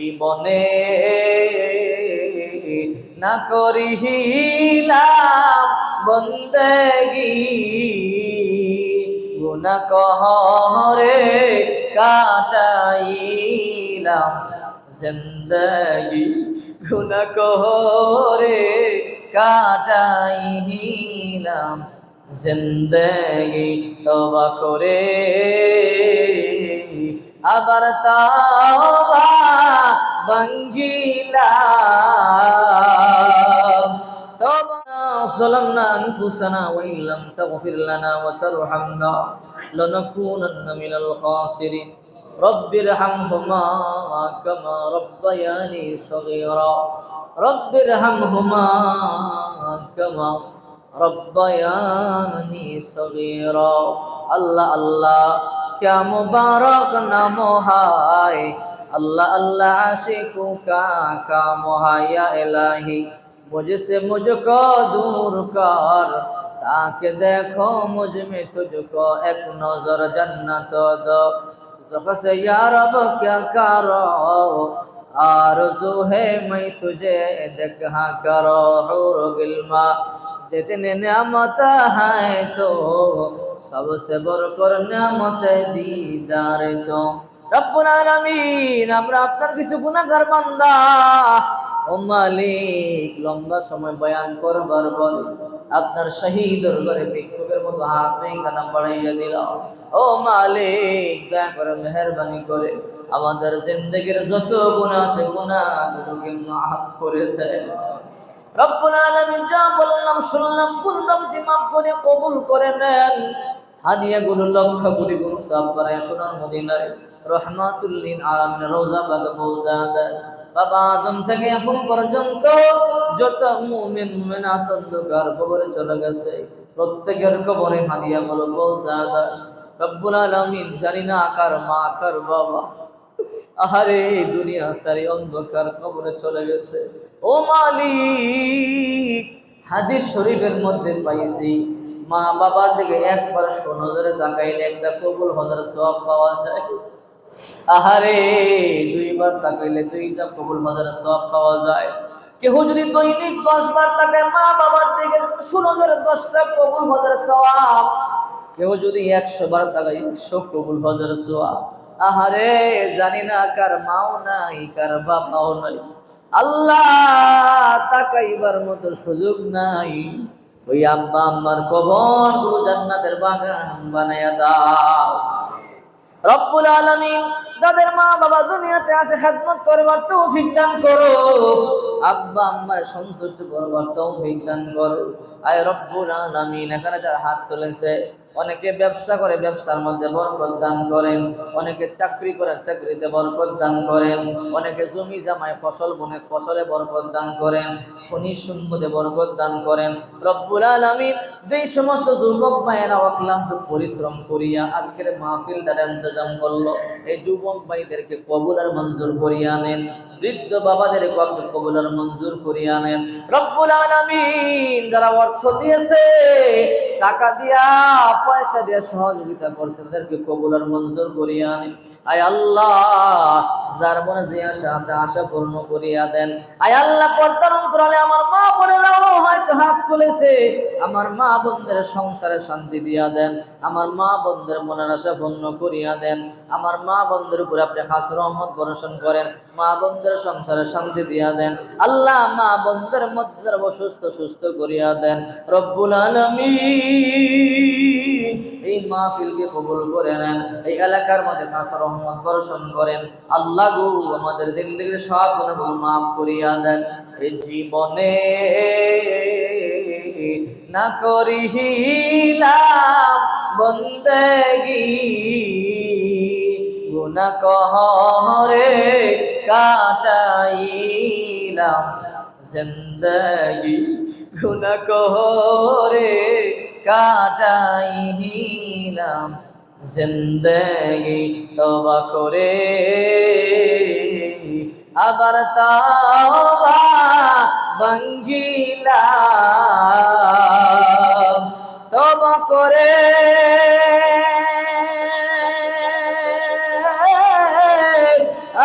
জীবনে না করিহিলাম বন্দেগি। গুনা কহরে কাটাইলাম জিন্দগি। গুনা কহরে কাটাইলাম জিন্দগি। তবা করে আবার তাওবা ভাঙ্গিলাম ظلمنا أنفسنا وإن لم تغفر لنا وترحمنا لنكونن من الخاسرين رب ارحمهما كما ربياني صغيرا رب ارحمهما كما ربياني صغيرا الله الله كم مبارک نام هاي अल्लाह अल्लाह आशिकू का काम हाय या इलाही मुझसे मुझको दूर कर ताकि देखो मुझ में तुझको एक नजर जन्नत दो सखस या रब क्या करो आरज़ू है मैं तुझे देखा करो हुर गिल्मा जितने नियामत है तो सबसे बढ़कर नियामत दीदार तो রব্বুল আলামিন, আমরা আপনার কিছু গুনাহগার বান্দা। ও মালিক, লম্বা সময় বয়ান করবার পর আপনার শহীদ দরবারে ভিক্ষুকের মতো হাত নেই খানা বাড়াইয়া দিল। ও মালিক, দয়া করে মেহরবানি করে আমাদের জিন্দগির যত গুনাহ আছে গুনাহগুলোকে মাফ করে দেয় রব্বুল আলামিন যা বললাম শুনলাম পূর্ণম দিমাগ করে কবুল করে নেন। হাদিয়াগুলো লক্ষ কোটি গুণ সাফ করে সোনার মদিনায় রহমাতুল্লিন আলামিন রোজা বাগ মৌজাদার বাবা আদম থেকে এখন পর্যন্ত যত মুমিন, মুমিনাত অন্ধকার কবরে চলে গেছে, প্রত্যেকের কবরে হাদিয়া গুলো পৌঁছাদা রব্বুল আলামিন জানি না কার মা, কার বাবা। আহারে দুনিয়া সারি অন্ধকার কবরে চলে গেছে। ও মালিক, হাদিস শরীফের মধ্যে পাইছি মা বাবার দিকে একবার নজরে তাকাইলে একটা কবুল হজার সব পাওয়া যায়। আহারে, দুইবার তাকাইলে দুইটা কবুল হজার সব পাওয়া যায়। কেহ যদি দৈনিক দশ বার তাকায় মা বাবার দিকে সুনজরে দশটা কবুল হজার সওয়াব কেউ যদি একশো বার তাকায় একশো কবুল হজার সওয়াব। আহারে, জানি না কার মাও নাই, কার বাবাও নাই। আল্লাহ তাকাইবার মতো সুযোগ নাই। ওই আব্বা আম্মার কবরগুলো জান্নাতের বাগান বানায়া দাও। রব্বুল আলামিন তাদের মা বাবা দুনিয়াতে আছে, খেদমত করবার তো দান করো। আব্বা আম্মার সন্তুষ্ট করবার তো দান করো। আয় রব্বুল আলামিন, এখানে যারা হাত তুলেছে অনেকে ব্যবসা করে, ব্যবসার মধ্যে বরকত দান করেন। অনেকে চাকরি করে, চাকরিতে বরকত দান করেন। অনেকে জমি জামায় ফসল বনে ফসলে বরকত দান করেন। খনি সম্পদে বরকত দান করেন। রব্বুল আলামিন যেই সমস্ত যুবক ভাইয়েরা অক্লান্ত পরিশ্রম করিয়া আজকের মাহফিলটার ইন্তজাম করল, এই যুবক ভাইদেরকে কবুল আর মঞ্জুর করিয়া নেন বৃদ্ধ বাবাদের কবুল আর মঞ্জুর করিয়া নেন রব্বুল আলামিন যারা অর্থ দিয়েছে টাকা দিয়া, পয়সা দিয়া সহযোগিতা করছে, তাদেরকে কবুল আর মঞ্জুর করিয়া আনেন আয় আল্লাহ, যার মনে যে আশা আছে, আশা পূর্ণ করিয়া দেন। আয় আল্লাহ, পর্দার অন্তরালে আমার মা বোনেরাও তুলেছে আমার মা বোনদের সংসারে শান্তি দিয়া দেন, আমার মা বোনদের মনের আশা পূর্ণ করিয়া দেন, আমার মা বোনদের উপরে আপনি খাস রহমত বর্ষণ করেন, মা বোনদের সংসারে শান্তি দিয়া দেন, আল্লাহ মা বোনদের মধ্যে যারা অসুস্থ সুস্থ করিয়া দেন, রব্বুল আলামিন এই মাহফিলকে কবুল করে নেন, এই এলাকার মধ্যে খাস রহমত বর্ষণ করেন, আল্লাহ গো আমাদের জিন্দগির সব গুণগুলো মাফ করিয়া দেন, এই জীবনে না করিহিলাম বন্দেগি। গুনা কহরে কাটাইলাম জিন্দগি। গুনা কহরে কাটাইলাম জিন্দগি। তবা করে, আবার তাওবা ভাঙ্গিলাম। তব করে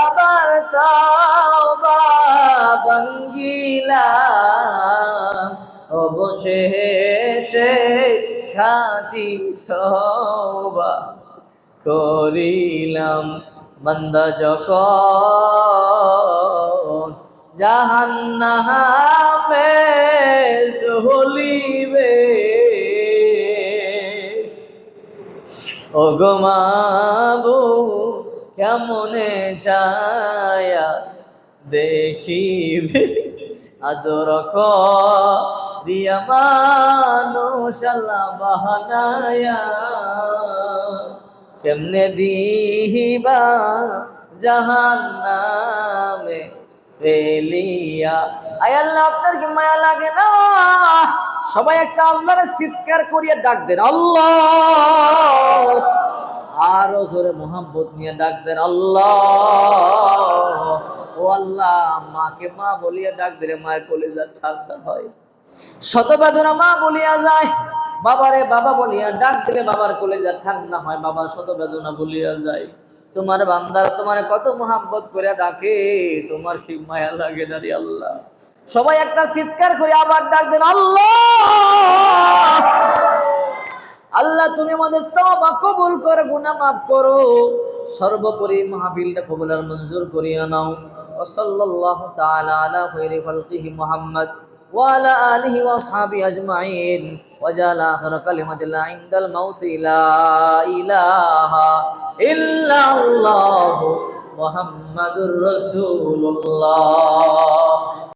আবার তবা অবশেষে খাঁটি তবা করিলাম। যখন জাহান্নামে ঝুলিবে ওগমাবু কেমনে ছায়া দেখিবে? আদর দিয়া মানুষ আল্লাহ বাহানায়া। কেমনে দিবা জাহান আল্লাহ আপনার কি মায়া লাগে না? সবাই একটা চিৎকার করিয়া ডাক দেন, আল্লাহ। আরও জোরে নিয়ে ডাক দেন, আল্লাহ। আল্লাহ, মাকে মা বলিয়া ডাক দিলে মায়ের কলিজা ঠান্ডা হয়। শত বেদনা মা বলিয়া যায়, বাবারে বাবা বলিয়া ডাক দিলে বাবার কলিজা ঠান্ডা হয়, বাবা শত বেদনা বলিয়া যায়। তোমার বান্দারা তোমার কত মোহাম্মত করে ডাকে, তোমার কি মায়া লাগে না রে আল্লাহ? সবাই একটা চিৎকার করে আবার ডাক দেন, আল্লাহ! আল্লাহ, তুমি আমাদের তওবা কবুল করে, গুনাহ মাফ করো। সর্বোপরি মাহফিলটা কবুল আর মঞ্জুর করিয়া নাও। সাল্লাল্লাহু তাআলা আলা খায়রি খালকিহি মুহাম্মদ। ওয়া আলা আলিহি ওয়া আসহাবিহি আজমাইন। ওয়া জালা আখির কালিমাতিল ইনদাল মাউত লা ইলাহা ইল্লাল্লাহু মুহাম্মাদুর রাসূলুল্লাহ।